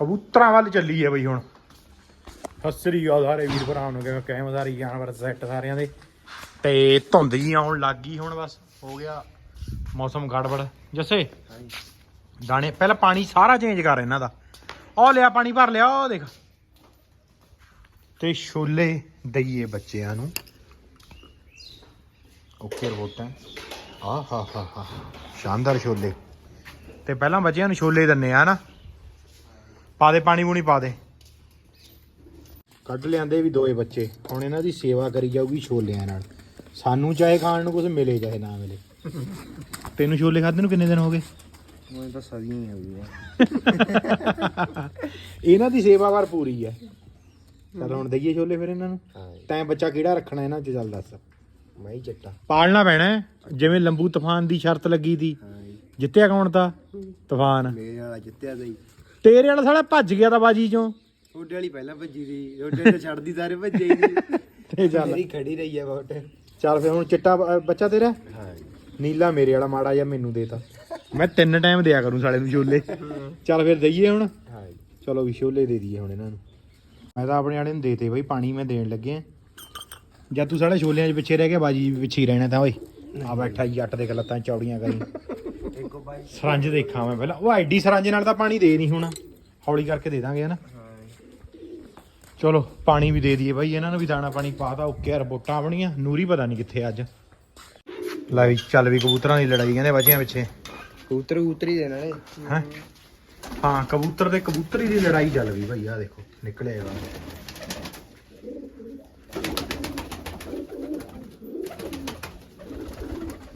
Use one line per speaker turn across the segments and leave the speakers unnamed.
ਕਬੂਤਰਾਂ ਵੱਲ ਚੱਲੀ ਹੈ ਬਈ ਹੁਣ। ਹਸਰੀ ਆ ਸਾਰੇ ਵੀਰ ਭਰਾਵਾਂ ਨੂੰ ਕਿ ਕਹਿਮ ਸਾਰੀ ਜਾਨਵਰ ਸੈੱਟ ਸਾਰਿਆਂ ਦੇ। ਤੇ ਧੁੰਦ ਜੀ ਆਉਣ ਲੱਗ ਗਈ ਹੁਣ ਬਸ ਹੋ ਗਿਆ ਮੌਸਮ ਗੜਬੜ। ਜੱਸੇ ਦਾਣੇ ਪਹਿਲਾਂ ਪਾਣੀ ਸਾਰਾ ਚੇਂਜ ਕਰ ਇਹਨਾਂ ਦਾ। ਉਹ ਲਿਆ ਪਾਣੀ ਭਰ ਲਿਆ ਉਹ ਦੇਖ। ਤੇ ਛੋਲੇ ਦਈਏ ਬੱਚਿਆਂ ਨੂੰ। ਓਕੇ ਰਿਪੋਰਟਾਂ ਆ ਹਾ ਹਾ ਹਾ। ਸ਼ਾਨਦਾਰ ਛੋਲੇ। ਤੇ ਪਹਿਲਾਂ ਬੱਚਿਆਂ ਨੂੰ ਛੋਲੇ ਦਿੰਨੇ ਆ ਨਾ। ਪਾ ਦੇ ਪਾਣੀ ਪੂਣੀ ਪਾ ਦੇ। ਕੱਢ ਲਿਆਂਦੇ ਵੀ ਦੋਏ ਬੱਚੇ। ਹੁਣ ਇਹਨਾਂ ਦੀ ਸੇਵਾ ਕਰੀ ਜਾਊਗੀ ਛੋਲਿਆਂ ਨਾਲ। ਸਾਨੂੰ ਚਾਹੇ ਖਾਣ ਨੂੰ ਕੁਝ ਮਿਲੇ ਚਾਹੇ ਨਾ ਮਿਲੇ। ਤੈਨੂੰ ਛੋਲੇ ਖਾਦੇ ਨੂੰ ਕਿੰਨੇ ਦਿਨ ਹੋ ਗਏ?
ਮੈਨੂੰ ਤਾਂ ਸਦੀਆਂ ਹੀ ਹੋ ਗਈਆਂ।
ਇਹਨਾਂ ਦੀ ਸੇਵਾ ਵਾਰ ਪੂਰੀ ਹੈ ਚਲ ਹੁਣ ਦਈਏ ਛੋਲੇ ਫਿਰ ਇਹਨਾਂ ਨੂੰ। ਤੈਂ ਬੱਚਾ ਕਿਹੜਾ ਰੱਖਣਾ ਇਹਨਾਂ 'ਚ ਚੱਲ ਦੱਸ।
ਮੈਂ ਹੀ ਚੱਟਾ।
ਪਾਲਣਾ ਪੈਣਾ। ਜਿਵੇਂ ਲੰਬੂ ਤੂਫਾਨ ਦੀ ਸ਼ਰਤ ਲੱਗੀ ਤੀ
ਹਾਂ
ਜਿੱਤਿਆ ਕੌਣ ਤਾਂ? ਤੂਫਾਨ।
ਮੇਰੇ ਵਾਲਾ ਜਿੱਤਿਆ ਸਹੀ
ਤੇਰੇ ਵਾਲਾ ਸਾਲਾ ਭੱਜ ਗਿਆ ਤਾਂ ਬਾਜੀ ਚੋਂ।
ਛੋਟੇ ਵਾਲੀ ਪਹਿਲਾਂ ਭੱਜੀ ਸੀ ਛੋਟੇ ਤੇ ਛੱਡਦੀ ਸਾਰੇ ਭੱਜੇ ਹੀ
ਤੇ ਚੱਲ।
ਮੇਰੀ ਖੜੀ ਰਹੀ ਆ ਬਹੁਤ।
ਚੱਲ ਫਿਰ ਹੁਣ ਚਿੱਟਾ ਬ- ਬੱਚਾ ਤੇਰਾ?
ਹਾਂ
ਨੀਲਾ ਮੇਰੇ ਵਾਲਾ ਮਾੜਾ ਜਿਹਾ ਮੈਨੂੰ ਦੇਤਾ। ਮੈਂ ਤਿੰਨ ਟਾਈਮ ਦਿਆ ਕਰੂੰ ਸਾਲੇ ਨੂੰ ਛੋਲੇ। ਚੱਲ ਫਿਰ ਦਈਏ ਹੁਣ।
ਹਾਂ
ਚਲੋ ਵੀ ਛੋਲੇ ਦੇ ਦਈਏ ਹੁਣ ਇਹਨਾਂ ਨੂੰ। ਮੈਂ ਤਾਂ ਆਪਣੇ ਆਲੇ ਨੂੰ ਦੇਤੇ ਬਈ ਪਾਣੀ ਮੈਂ ਦੇਣ ਲੱਗਿਆ ਜਦ ਤੂੰ ਸਾਡੇ ਛੋਲਿਆਂ 'ਚ ਪਿੱਛੇ ਰਹਿ ਗਿਆ ਬਾਜੀ ਵੀ ਪਿੱਛੇ ਹੀ ਰਹਿਣਾ ਤਾਂ ਓਏ। ਆ ਬੈਠਾ ਜੱਟ ਦੇ ਲੱਤਾਂ ਚੌੜੀਆਂ ਕਰੀ। ਸਰੰਜ ਦੇਖਾਂ ਮੈਂ ਪਹਿਲਾਂ। ਉਹ ਐਡੀ ਸਰੰਜ ਨਾਲ ਤਾਂ ਪਾਣੀ ਦੇ ਨਹੀਂ ਹੋਣਾ। ਹੌਲੀ ਕਰਕੇ ਦੇ ਦਾਂਗੇ ਹਨਾ? ਚਲੋ ਪਾਣੀ ਵੀ ਦੇ ਦਈਏ ਬਾਈ ਇਹਨਾਂ ਨੂੰ ਵੀ ਦਾਣਾ ਪਾਣੀ ਪਾਤਾ ਓਕੇ ਰਿਪੋਰਟਾਂ ਆਪਣੀਆਂ ਨੂਰੀ ਪਤਾ ਨਹੀਂ ਕਿੱਥੇ ਅੱਜ। ਲੈ ਵੀ ਚੱਲ ਵੀ ਕਬੂਤਰਾਂ ਦੀ ਲੜਾਈ ਕਹਿੰਦੇ ਬੱਚਿਆਂ ਪਿੱਛੇ।
ਕਬੂਤਰ ਕਬੂਤਰੀ ਦੇ ਨਾਲੇ
ਹੈ? ਹਾਂ ਕਬੂਤਰ ਤੇ ਕਬੂਤਰੀ ਦੀ ਲੜਾਈ ਚੱਲ ਵੀ ਭਾਈ ਆ ਦੇਖੋ ਨਿਕਲੇ ਇਹਦਾ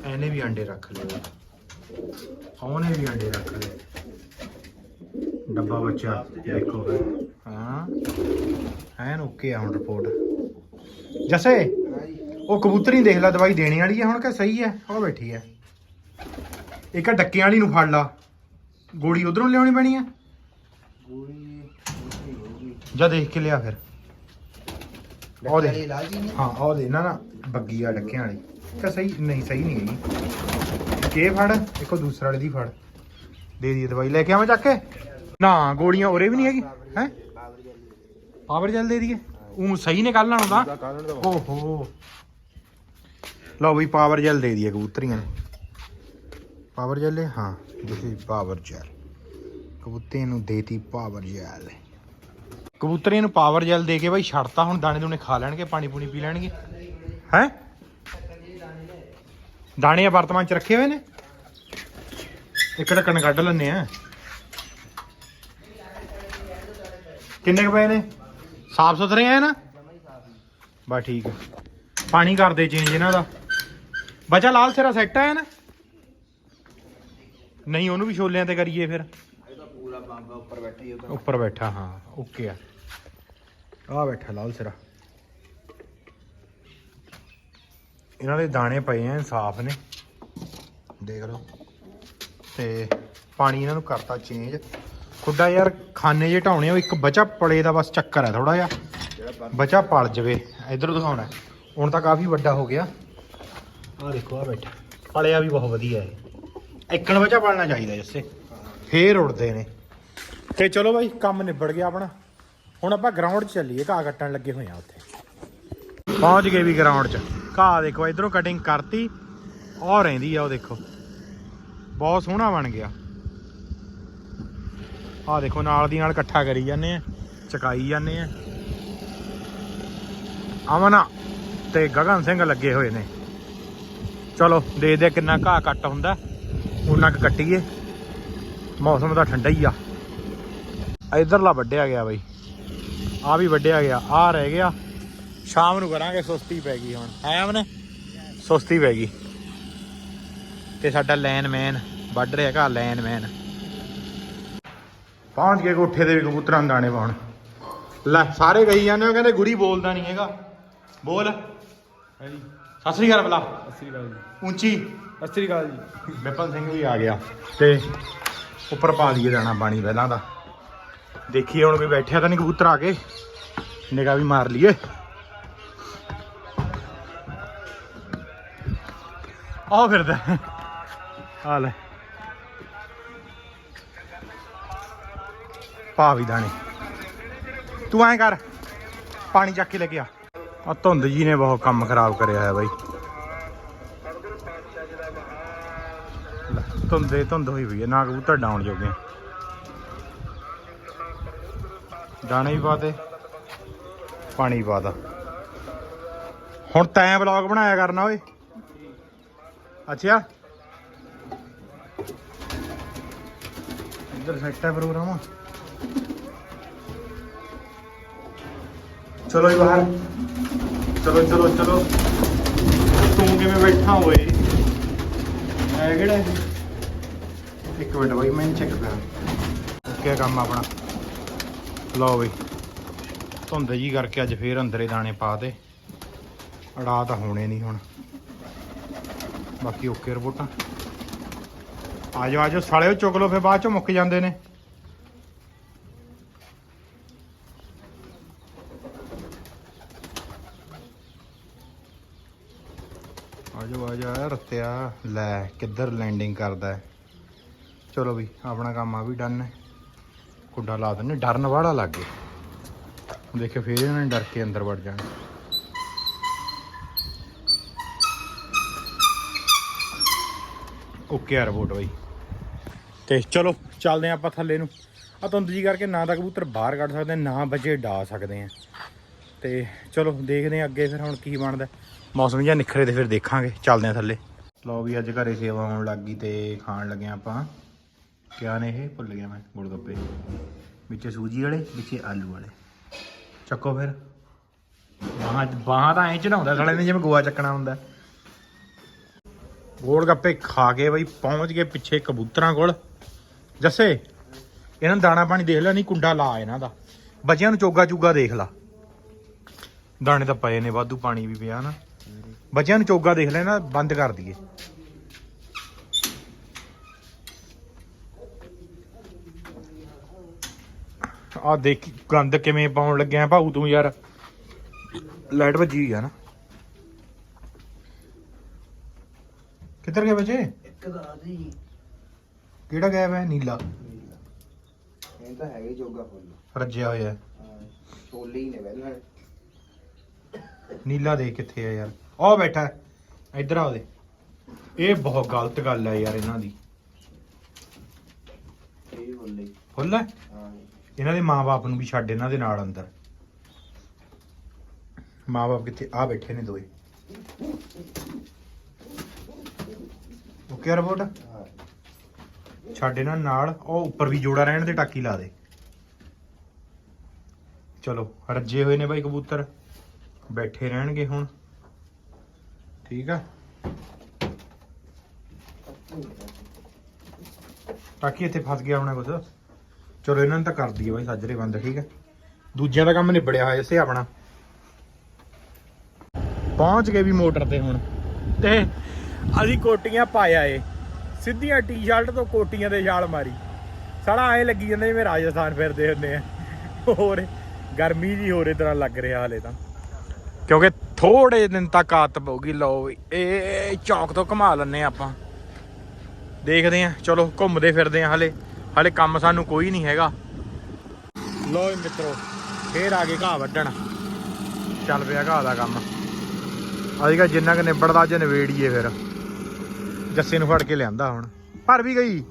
ਇਹਨੇ ਵੀ ਅੰਡੇ ਰੱਖ ਲਏ। ਉਹਨੇ ਵੀ ਅੰਡੇ ਰੱਖ ਲਏ ਡੱਬਾ ਬੱਚਾ ਦੇਖੋ। ਹਾਂ। ਐਨ ਓਕੇ ਆ ਹੁਣ ਰਿਪੋਰਟ ਜਸੇ ਉਹ ਕਬੂਤਰੀ ਦੇਖ ਲੈ ਦਵਾਈ ਦੇਣੀ ਵਾਲੀ ਹੈ ਹੁਣ ਕਿ ਸਹੀ ਹੈ ਉਹ ਬੈਠੀ ਹੈ ਇੱਕ ਆ ਡੱਕਿਆਂ ਵਾਲੀ ਨੂੰ ਫੜ ਲਾ। ਗੋਲੀ ਉਧਰੋਂ ਲਿਆਉਣੀ ਪੈਣੀ ਹੈ ਜਾ ਦੇਖ ਕੇ ਲਿਆ ਫਿਰ। ਉਹ ਦੇ ਹਾਂ ਉਹ ਦੇ ਨਾ ਨਾ ਬੱਗੀ ਆ ਡੱਕਿਆਂ ਵਾਲੀ। ਕਿ ਸਹੀ ਨਹੀਂ ਸਹੀ ਨਹੀਂ ਹੈਗੀ। ਇਹ ਫੜ ਇੱਕੋ ਦੂਸਰਾ ਵਾਲੇ ਦੀ ਫੜ। ਦੇ ਦੀ ਦਵਾਈ। ਲੈ ਕੇ ਆਵਾਂ ਚੱਕ ਕੇ? ਨਾ ਗੋਲੀਆਂ ਉਰੇ ਵੀ ਨਹੀਂ ਹੈਗੀ ਹੈ? ਪਾਵਰ ਜੈਲ ਦੇ ਦਈਏ। ਉਹ ਸਹੀ ਨੇ ਕੱਲ ਤਾਂ।
ਕਾਨੂੰਨ ਦਾ
ਓਹੋ। ਲਓ ਵੀ ਪਾਵਰ ਜੈਲ ਦੇ ਦਈਏ ਕਬੂਤਰੀਆਂ ਨੂੰ। ਪਾਵਰ ਜੈਲ ਹੈ? ਇਜ਼ ਪਾਵਰ ਜੈਲ ਕਬੂਤਰੀਆਂ ਨੂੰ ਦੇਤੀ ਪਾਵਰ ਜੈਲ ਕਬੂਤਰੀਆਂ ਨੂੰ ਪਾਵਰ ਜੈਲ ਦੇ ਕੇ ਬਾਈ ਛੱਡਤਾ ਹੁਣ ਦਾਣੇ ਦੂਣੇ ਖਾ ਲੈਣਗੇ ਪਾਣੀ ਪੂਣੀ ਪੀ ਲੈਣਗੇ। ਹੈ? ਦਾਣੇ ਆ ਵਰਤਮਾਨ ਚ ਰੱਖੇ ਹੋਏ ਨੇ? ਇੱਕ ਢੱਕਣ ਕੱਢ ਲੈਣੇ ਆ। ਕਿੰਨੇ ਕੁ ਪਏ ਨੇ? ਸਾਫ਼ ਸੁਥਰੇ ਆ ਨਾ? ਬਸ ਠੀਕ ਆ। ਪਾਣੀ ਕਰ ਦੇ ਚੇਂਜ ਇਹਨਾਂ ਦਾ। ਬਚਾ ਲਾਲ ਸਿਰਾ ਸੈੱਟ ਆ ਨਾ। ਨਹੀਂ ਉਹਨੂੰ ਵੀ ਛੋਲਿਆਂ ਤੇ ਕਰੀਏ ਫਿਰ।
ਪੂਰਾ ਬੰਬਾ ਉੱਪਰ ਬੈਠਾ
ਉੱਪਰ ਬੈਠਾ ਹਾਂ ਓਕੇ ਆ। ਆ ਬੈਠਾ ਲਾਲ ਸਿਰਾ। ਇਹਨਾਂ ਦੇ ਦਾਣੇ ਪਏ ਆ ਸਾਫ਼ ਨੇ। ਦੇਖ ਲਓ। ਤੇ ਪਾਣੀ ਇਹਨਾਂ ਨੂੰ ਕਰਤਾ ਚੇਂਜ ਖੁੱਡਾ ਯਾਰ ਖਾਨੇ ਜੇ ਢਾਉਣੇ ਉਹ ਇੱਕ ਬਚਾ ਪਲੇ ਦਾ ਬਸ ਚੱਕਰ ਹੈ ਥੋੜਾ ਜਿਹਾ। ਬਚਾ ਪਲ ਜਵੇ। ਇਧਰ ਦਿਖਾਉਣਾ। ਹੁਣ ਤਾਂ ਕਾਫੀ ਵੱਡਾ ਹੋ ਗਿਆ। ਆ ਦੇਖੋ ਆ ਬੈਠਾ। ਪਲਿਆ ਵੀ ਬਹੁਤ ਵਧੀਆ ਹੈ ਇੱਕਣ ਬਚਾ ਪਲਣਾ ਚਾਹੀਦਾ ਜੱਸੇ। ਫੇਰ ਉੜਦੇ ਨੇ। ਤੇ ਚਲੋ ਬਾਈ, ਕੰਮ ਨਿਬੜ ਗਿਆ ਆਪਣਾ। ਹੁਣ ਆਪਾਂ ਗਰਾਊਂਡ 'ਚ ਚੱਲੀਏ। ਘਾਹ ਕੱਟਣ ਲੱਗੇ ਹੋਏ ਆ ਉੱਥੇ। ਪਹੁੰਚ ਗਏ ਵੀ ਗਰਾਊਂਡ 'ਚ। ਘਾਹ ਦੇਖੋ, ਇਧਰੋਂ ਕਟਿੰਗ ਕਰਤੀ, ਉਹ ਰਹਿੰਦੀ ਆ, ਉਹ ਦੇਖੋ। ਬਹੁਤ ਸੋਹਣਾ ਬਣ ਗਿਆ। ਆ ਦੇਖੋ, ਨਾਲ ਦੀ ਨਾਲ ਇਕੱਠਾ ਕਰੀ ਜਾਂਦੇ ਆ, ਚਕਾਈ ਜਾਂਦੇ ਆ। ਅਮਨ ਤੇ ਗਗਨ ਸਿੰਘ ਲੱਗੇ ਹੋਏ ਨੇ। ਚਲੋ, ਦੇਖਦੇ ਆ ਕਿੰਨਾ ਘਾਹ ਕੱਟ ਹੁੰਦਾ। ਉਹਨਾਂ ਕ ਕੱਟੀਏ। ਮੌਸਮ ਤਾਂ ਠੰਡਾ ਹੀ ਆ। ਇਧਰਲਾ ਵੱਢਿਆ ਗਿਆ ਬਈ। ਆ ਵੀ ਵੱਢਿਆ ਗਿਆ। ਆ ਰਹਿ ਗਿਆ। ਸ਼ਾਮ ਨੂੰ ਕਰਾਂਗੇ ਸੁਸਤੀ ਪੈ ਗਈ ਹੁਣ। ਹੈ ਅਮਨ? ਸੁਸਤੀ ਪੈ ਗਈ। ਤੇ ਸਾਡਾ ਲੈਨਮੈਨ ਵੱਢ ਰਿਹਾ ਘਾਹ ਲੈਨਮੈਨ ਪਹੁੰਚ ਗਏ ਕੋਠੇ ਦੇ ਵੀ ਕਬੂਤਰਾਂ ਨੂੰ ਦਾਣੇ ਪਾਉਣ। ਲੈ ਸਾਰੇ ਗਈ ਜਾਂਦੇ ਹੋ ਕਹਿੰਦੇ ਗੁਰੀ ਬੋਲਦਾ ਨਹੀਂ ਹੈਗਾ। ਬੋਲ। ਸਤਿ ਸ੍ਰੀ ਅਕਾਲ ਬਲਾ
ਅਸਰੀ ਗੱਲ ਜੀ।
ਉੱਚੀ।
ਅਸਰੀ ਗੱਲ ਜੀ।
ਵਿਪਨ ਸਿੰਘ ਵੀ ਆ ਗਿਆ ਤੇ ਉੱਪਰ ਪਾ ਦਈਏ ਦਾਣਾ ਪਾਣੀ ਪਹਿਲਾਂ ਦਾ। ਦੇਖੀਏ ਹੁਣ ਕੋਈ ਬੈਠਿਆ ਤਾਂ ਨਹੀਂ ਕਬੂਤਰ ਆ ਕੇ। ਨਿਗਾਹ ਵੀ ਮਾਰ ਲਈਏ। ਆ ਫਿਰਦਾ। ਆ ਲੈ। ਪਾ ਵੀ ਦਾਣੇ। ਤੂੰ ਐਂ ਕਰ। ਪਾਣੀ ਚੱਕ ਕੇ ਲੈ ਕੇ ਆ। ਆ ਧੁੰਦ ਜੀ ਨੇ ਬਹੁਤ ਕੰਮ ਖਰਾਬ ਕਰਿਆ ਹੈ ਬਾਈ। ਧੁੰਦੇ ਧੁੰਦ ਹੋਈ ਹੋਈ ਹੈ ਨਾ ਕਬੂਤਰ ਡਾਉਣ ਜੋਗੇ ਦਾਣੇ ਵੀ ਪਾ ਦੇ ਪਾਣੀ ਵੀ ਪਾਤਾ ਹੁਣ ਤੈਂ ਵਲੌਗ ਬਣਾਇਆ ਕਰਨਾ ਓਏ। ਅੱਛਾ। ਇੱਧਰ ਸੈੱਟ ਹੈ ਪ੍ਰੋਗਰਾਮ ਚਲੋ ਜੀ ਬਾਹਰ। ਚਲੋ ਚਲੋ ਚਲੋ। ਤੂੰ ਕਿਵੇਂ ਬੈਠਾ ਹੋਏ ਐ ਕਿਹੜਾ ਇਹ? ਇੱਕ ਮਿੰਟ ਬਾਈ, ਮੈਂ ਚੈੱਕ ਕਰਾਂ। ਓਕੇ ਕੰਮ ਆਪਣਾ। ਲਓ ਬਈ। ਧੁੰਦ ਜੀ ਕਰਕੇ ਅੱਜ ਫੇਰ ਅੰਦਰੇ ਦਾਣੇ ਪਾ ਦੇ ਅੜਾ ਤਾਂ ਹੋਣੇ ਨਹੀਂ ਹੁਣ। ਬਾਕੀ ਓਕੇ ਰਿਪੋਰਟਾਂ ਆ ਜਾਓ ਆ ਜਾਓ, ਸਾਲਿਓ, ਚੁੱਕ ਲਓ, ਫਿਰ ਬਾਅਦ ਚੋਂ ਮੁੱਕ ਜਾਂਦੇ ਨੇ। ਆ ਜਾਓ, ਆ ਜਾ ਰੱਤਿਆ, ਲੈ, ਕਿੱਧਰ ਲੈਂਡਿੰਗ ਕਰਦਾ ਚਲੋ ਵੀ, ਆਪਣਾ ਕੰਮ ਆ ਵੀ ਡਨ ਹੈ। ਕੁੱਡਾ ਲਾ ਦਿੰਨੇ ਡਰਨ ਵਾਲਾ ਲੱਗ ਗਿਆ। ਦੇਖਿਓ, ਫੇਰ ਇਹਨਾਂ ਨੇ ਡਰ ਕੇ ਅੰਦਰ ਵੜ ਜਾਣਾ। ਓਕੇ ਆ ਰਿਪੋਰਟ ਬਈ। ਤੇ ਚਲੋ ਚੱਲਦੇ ਆਪਾਂ ਥੱਲੇ ਨੂੰ। ਆ ਧੁੰਦ ਜੀ ਕਰਕੇ ਨਾ ਤਾਂ ਕਬੂਤਰ ਬਾਹਰ ਕੱਢ ਸਕਦੇ ਨਾ ਬੱਚੇ ਡਾ ਸਕਦੇ ਆ। ਤੇ ਚਲੋ ਦੇਖਦੇ ਆ ਅੱਗੇ ਫਿਰ ਹੁਣ ਕੀ ਬਣਦਾ। ਮੌਸਮ ਜਿਹਾ ਨਿਖਰੇ ਤੇ ਫਿਰ ਦੇਖਾਂਗੇ ਚੱਲਦੇ ਆ ਥੱਲੇ। ਲਓ ਵੀ ਅੱਜ ਘਰੇ ਸੇਵਾ ਹੋਣ ਲੱਗ ਗਈ ਤੇ ਖਾਣ ਲੱਗੇ ਆਪਾਂ। ਕਿਆ ਨੇ ਇਹ? ਭੁੱਲ ਗਿਆ ਮੈਂ ਗੋਲਗੱਪੇ। ਵਿੱਚੇ ਸੂਜੀ ਵਾਲੇ ਵਿੱਚੇ ਆਲੂ ਵਾਲੇ। ਚੱਕੋ ਫਿਰ। ਬਾਹਾਂ ਬਾਹਾਂ ਤਾਂ ਐਂ ਚੜਾਉਂਦਾ ਸਾਲੇ ਨੇ ਜਿਵੇਂ ਗੋਆ ਚੱਕਣਾ ਹੁੰਦਾ। ਗੋਲ ਗੱਪੇ ਖਾ ਕੇ ਬਈ ਪਹੁੰਚ ਗਏ ਪਿੱਛੇ ਕਬੂਤਰਾਂ ਕੋਲ। ਜੱਸੇ, ਇਹਨਾਂ ਨੂੰ ਦਾਣਾ ਪਾਣੀ ਦੇਖ ਲੈ, ਨਹੀਂ ਕੁੰਡਾ ਲਾ ਇਹਨਾਂ ਦਾ। ਬੱਚਿਆਂ ਨੂੰ ਚੋਗਾ ਚੂਗਾ ਦੇਖ ਲਾ। ਦਾਣੇ ਤਾਂ ਪਏ ਨੇ, ਵਾਧੂ ਪਾਣੀ ਵੀ ਪਿਆ ਨਾ। ਬੱਚਿਆਂ ਨੂੰ ਚੋਗਾ ਦੇਖ ਲੈ ਨਾ, ਬੰਦ ਕਰ ਦਈਏ। ਆ ਦੇਖ, ਗੰਦ ਕਿਵੇਂ ਪਾਉਣ ਲੱਗਿਆ, ਭਾਊ ਤੂੰ ਯਾਰ। ਲਾਈਟ ਵੱਜੀ ਹੋਈ ਆ ਨਾ। ਕਿੱਧਰ ਗਏ ਬੱਚੇ?
ਇੱਕ ਦਾ ਜੀ।
ਕਿਹੜਾ ਗਾਇਬ ਹੈ? ਨੀਲਾ।
ਇਹ ਤਾਂ ਹੈਗੇ ਜੋਗਾ ਫੁੱਲ।
ਰੱਜਿਆ ਹੋਇਆ ਹੈ।
ਛੋਲੇ ਹੀ ਨੇ ਪਹਿਲਾਂ
ਨੀਲਾ ਦੇ ਕਿੱਥੇ ਆ ਯਾਰ। ਉਹ ਬੈਠਾ ਹੈ। ਇੱਧਰ ਆ ਉਹਦੇ। ਇਹ ਬਹੁਤ ਗਲਤ ਗੱਲ ਹੈ ਯਾਰ ਇਹਨਾਂ ਦੀ।
ਇਹ ਫੁੱਲੇ
ਫੁੱਲ ਹੈ?
ਹਾਂ।
ਇਹਨਾਂ ਦੇ ਮਾਪੇ ਨੂੰ ਵੀ ਛੱਡ ਇਹਨਾਂ ਦੇ ਨਾਲ ਅੰਦਰ। ਮਾਪੇ ਕਿੱਥੇ? ਆ ਬੈਠੇ ਨੇ ਦੋਏ। ਓਕੇ ਰਿਪੋਰਟ ਛੱਡ ਇਹਨਾਂ ਨਾਲ, ਉਹ ਉੱਪਰ ਵੀ ਜੋੜਾ ਰਹਿਣ ਦੇ, ਟਾਕੀ ਲਾ ਦੇ। ਚਲੋ, ਰੱਜੇ ਹੋਏ ਨੇ ਬਾਈ ਕਬੂਤਰ। ਬੈਠੇ ਰਹਿਣਗੇ ਹੁਣ। ਠੀਕ ਆ? ਟਾਕੀ ਇੱਥੇ ਫਸ ਗਿਆ ਹੋਣਾ ਕੁਝ ਚਲੋ, ਇਹਨਾਂ ਨੂੰ ਤਾਂ ਕਰ ਦਈਏ ਬਾਈ, ਸਾਜਰੇ ਬੰਦ, ਠੀਕ ਹੈ ਦੂਜਿਆਂ ਦਾ ਕੰਮ ਨਿਬੜਿਆ ਹੋਇਆ ਇਸੇ ਆਪਣਾ। ਪਹੁੰਚ ਗਏ ਵੀ ਮੋਟਰ ਤੇ ਹੁਣ। ਤੇ ਅਸੀਂ ਕੋਟੀਆਂ ਪਾਇਆ ਏ ਸਿੱਧੀਆਂ ਟੀ-ਸ਼ਰਟ ਤੋਂ ਕੋਟੀਆਂ ਦੇ ਛਾਲ ਮਾਰੀ। ਸਾਲਾ ਐ ਲੱਗੀ ਜਾਂਦਾ ਜਿਵੇਂ ਰਾਜਸਥਾਨ ਫਿਰਦੇ ਹੁੰਦੇ ਆ। ਹੋਰ ਗਰਮੀ ਜੀ ਹੋਰ ਤਰ੍ਹਾਂ ਲੱਗ ਰਿਹਾ ਹਲੇ ਤਾਂ। ਕਿਉਂਕਿ ਥੋੜੇ ਦਿਨ ਤੱਕ ਆਤ ਪਊਗੀ, ਲਓ ਇਹ ਚੌਂਕ ਤੋਂ ਘੁਮਾ ਲੈਣੇ ਆਪਾਂ। ਦੇਖਦੇ ਆ ਚਲੋ ਘੁੰਮਦੇ ਫਿਰਦੇ ਆ ਹਲੇ। ਹਲੇ ਕੰਮ ਸਾਨੂੰ ਕੋਈ ਨਹੀਂ ਹੈਗਾ। ਲਓ ਜੀ ਮਿੱਤਰੋ, ਫੇਰ ਆ ਗਏ ਘਾਹ ਵੱਢਣ। ਚੱਲ ਪਿਆ ਘਾਹ ਦਾ ਕੰਮ। ਅੱਜ ਕਾ ਜਿੰਨਾ ਕਿ ਨਿਬੜਦਾ ਅੱਜ ਨਵੇੜੀਏ ਫਿਰ। ਜੱਸੇ ਨੂੰ ਫੜ ਕੇ ਲਿਆਂਦਾ ਹੁਣ। ਭਰ ਵੀ ਗਈ?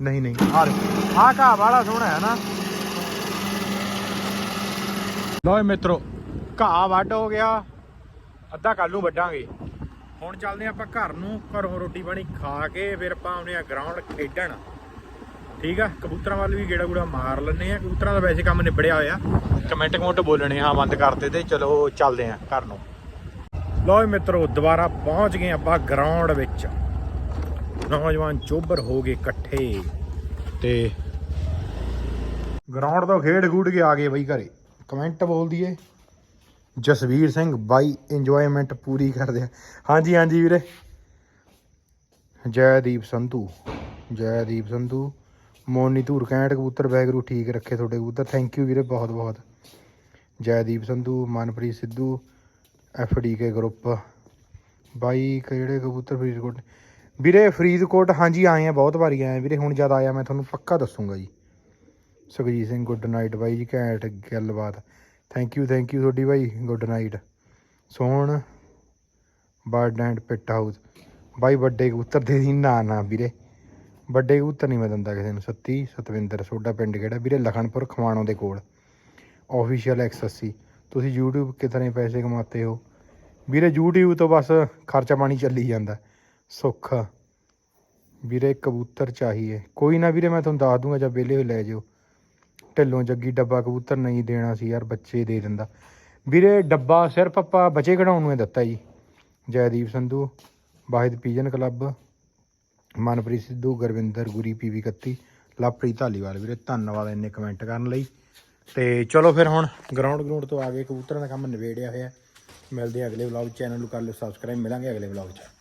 ਨਹੀਂ ਨਹੀਂ ਆਹ ਆਹ ਘਾਹ ਵਾਲਾ ਸੋਹਣਾ ਹੈ ਨਾ। ਲਓ ਮਿੱਤਰੋ, ਘਾਹ ਵੱਢ ਹੋ ਗਿਆ। ਅੱਧਾ ਕੱਲ ਨੂੰ ਵੱਢਾਂਗੇ। ਹੁਣ ਚੱਲਦੇ ਆਪਾਂ ਘਰ ਨੂੰ, ਘਰੋਂ ਰੋਟੀ ਪਾਣੀ ਖਾ ਕੇ ਫਿਰ ਆਪਾਂ ਆਉਨੇ ਆ ਗਰਾਊਂਡ ਖੇਡਣ। ਠੀਕ ਆ? ਕਬੂਤਰਾਂ ਵੱਲ ਵੀ ਗੇੜਾ ਗੂੜਾ ਮਾਰ ਲੈਣੇ ਆ ਕਬੂਤਰਾਂ ਦਾ ਵੈਸੇ ਕੰਮ ਨਿਬੜਿਆ ਹੋਇਆ। ਕਮੈਂਟ ਕਮੈਂਟ ਬੋਲਣੇ ਹਾਂ ਬੰਦ ਕਰਤੇ ਤੇ ਚਲੋ ਚੱਲਦੇ ਆ ਘਰ ਨੂੰ। ਲੋ ਜੀ ਮਿੱਤਰੋ, ਦੁਬਾਰਾ ਪਹੁੰਚ ਗਏ ਆਪਾਂ ਗਰਾਊਂਡ ਵਿੱਚ। ਨੌਜਵਾਨ ਚੋਬਰ ਹੋ ਗਏ ਇਕੱਠੇ। ਤੇ ਗਰਾਊਂਡ ਤੋਂ ਖੇਡ ਖੂਡ ਕੇ ਆ ਗਏ ਬਈ ਘਰੇ। ਕਮੈਂਟ ਬੋਲ ਦਈਏ। ਜਸਵੀਰ ਸਿੰਘ ਬਾਈ ਇੰਜੋਇਮੈਂਟ ਪੂਰੀ ਕਰਦੇ ਆ। ਹਾਂਜੀ ਹਾਂਜੀ ਵੀਰੇ। ਜੈਦੀਪ ਸੰਧੂ। ਜੈਦੀਪ ਸੰਧੂ। ਮੋਨੀ ਧੂਰ ਕੈਂਟ ਕਬੂਤਰ, ਬੈਗਰੂ ਠੀਕ ਰੱਖੇ ਤੁਹਾਡੇ ਕਬੂਤਰ। ਥੈਂਕ ਯੂ ਵੀਰੇ ਬਹੁਤ ਬਹੁਤ Jaideep Sandhu, Manpreet Sidhu. F D K group. ਬਾਈ ਕਿਹੜੇ ਕਬੂਤਰ ਫਰੀਦਕੋਟ ਵੀਰੇ ਫਰੀਦਕੋਟ, ਹਾਂਜੀ ਆਏ ਆ, ਬਹੁਤ ਵਾਰੀ ਆਏ ਵੀਰੇ ਹੁਣ ਜਦ ਆਇਆ ਮੈਂ ਤੁਹਾਨੂੰ ਪੱਕਾ ਦੱਸੂਗਾ ਜੀ। ਸੁਖਜੀਤ ਸਿੰਘ ਗੁੱਡ ਨਾਈਟ ਬਾਈ ਜੀ, ਘੈਂਟ ਗੱਲਬਾਤ। ਥੈਂਕ ਯੂ ਥੈਂਕ ਯੂ ਤੁਹਾਡੀ ਬਾਈ good night Sohan bird and pit house ਬਾਈ ਵੱਡੇ ਕਬੂਤਰ ਦੇ ਦੀ ਨਾ ਨਾ ਵੀਰੇ। ਵੱਡੇ ਕਬੂਤਰ ਨਹੀਂ ਮੈਂ ਦਿੰਦਾ ਕਿਸੇ ਨੂੰ। ਸੱਤੀ, ਸਤਵਿੰਦਰ ਸੋਡਾ ਪਿੰਡ ਕਿਹੜਾ? ਵੀਰੇ ਲਖਨਪੁਰ ਖਵਾਣੋਂ ਦੇ ਕੋਲ। ਆਫੀਸ਼ੀਅਲ ਐਕਸੈਸੀ ਤੁਸੀਂ YouTube ਕਿਤਨੇ ਪੈਸੇ ਕਮਾਤੇ ਹੋ? ਵੀਰੇ YouTube ਤੋਂ ਬਸ ਖਰਚਾ ਪਾਣੀ ਚੱਲੀ ਜਾਂਦਾ। ਸੁੱਖ। ਵੀਰੇ ਕਬੂਤਰ ਚਾਹੀਏ। ਕੋਈ ਨਾ ਵੀਰੇ ਮੈਂ ਤੁਹਾਨੂੰ ਦੱਸ ਦੂੰਗਾ ਜਦ ਵਿਹਲੇ ਹੋਏ ਲੈ ਜਿਓ ਢਿੱਲੋਂ ਜੱਗੀ ਡੱਬਾ ਕਬੂਤਰ ਨਹੀਂ ਦੇਣਾ ਸੀ ਯਾਰ, ਬੱਚੇ ਦੇ ਦਿੰਦਾ। ਵੀਰੇ ਡੱਬਾ ਸਿਰਫ ਆਪਾਂ ਬੱਚੇ ਕਢਾਉਣ ਨੂੰ ਦਿੱਤਾ ਜੀ। Jaideep Sandhu, Wahid pigeon club, Manpreet Sidhu, Gurvinder Guri PV 31 Lovepreet Dhaliwal. ਵੀਰੇ ਧੰਨਵਾਦ ਇੰਨੇ ਕਮੈਂਟ ਕਰਨ ਲਈ। ਤੇ ਚਲੋ ਫਿਰ ਹੁਣ ਗਰਾਊਂਡ ਗਰਾਊਂਡ ਤੋਂ ਆ ਗਏ ਕਬੂਤਰਾਂ ਦਾ ਕੰਮ ਨਿਬੇੜਿਆ ਹੋਇਆ ਮਿਲਦੇ ਆ ਅਗਲੇ ਵਲੌਗ ਚੈਨਲ ਨੂੰ, ਕਰ ਲਿਓ ਸਬਸਕ੍ਰਾਈਬ ਮਿਲਾਂਗੇ ਅਗਲੇ ਵਲੌਗ 'ਚ।